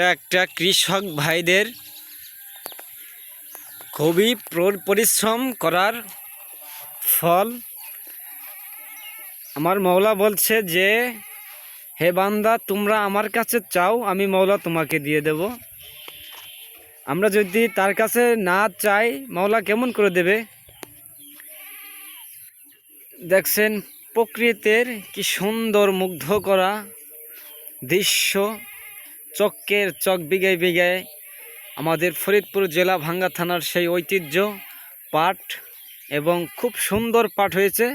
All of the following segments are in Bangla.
একটা কৃষক ভাইদের খুবই পরিশ্রম করার ফল। আমার মৌলা বলছে যে, হে বান্দা, তোমরা আমার কাছে চাও, আমি মৌলা তোমাকে দিয়ে দেব। আমরা যদি তার কাছে না চাই মৌলা কেমন করে দেবে? দেখছেন, প্রকৃতির কি সুন্দর মুগ্ধ করা দৃশ্য। চক্কের চক বিঘায় বিঘায় আমাদের ফরিদপুর জেলা ভাঙ্গা থানার সেই ঐতিহ্য পাঠ এবং খুব সুন্দর পাঠ হয়েছে।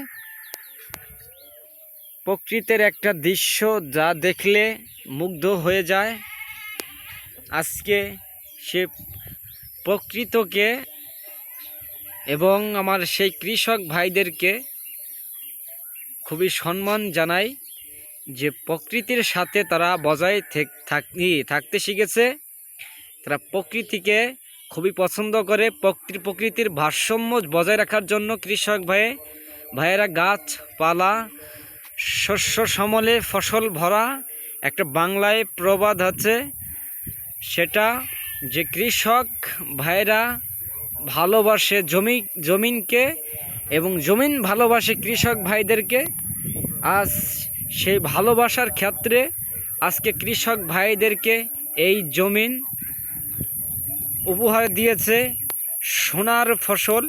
প্রকৃতির একটা দৃশ্য যা দেখলে মুগ্ধ হয়ে যায়। আজকে সে প্রকৃতকে এবং আমার সেই কৃষক ভাইদেরকে খুবই সম্মান জানাই। যে প্রকৃতির সাথে তারা বজায় থেক- থাকতে শিখেছে, তারা প্রকৃতিকে খুবই পছন্দ করে। প্রকৃতি প্রকৃতির ভারসাম্য বজায় রাখার জন্য কৃষক ভাই, ভাইয়েরা গাছপালা শস্য সমলে ফসল ভরা একটা বাংলায় প্রবাদ আছে। সেটা যে কৃষক ভাইয়েরা ভালোবাসে জমি, জমিনকে এবং জমিন ভালোবাসে কৃষক ভাইদেরকে, আজ সেই ভালোবাসার ক্ষেত্রে আজকে কৃষক ভাইদেরকে এই জমিন উপহার দিয়েছে সোনার ফসল।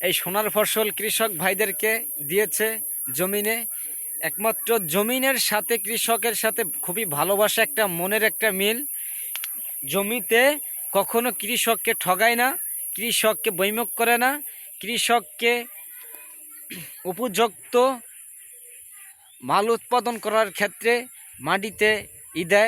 এই সোনার ফসল কৃষক ভাইদেরকে দিয়েছে জমিনে। একমাত্র জমিনের সাথে কৃষকের সাথে খুবই ভালোবাসা, একটা মনের একটা মিল। জমিতে কখনো কৃষককে ঠগায় না, কৃষককে বৈমুখ করে না, কৃষককে উপযুক্ত মাল উৎপাদন করার ক্ষেত্রে মাটিতে ই দেয়।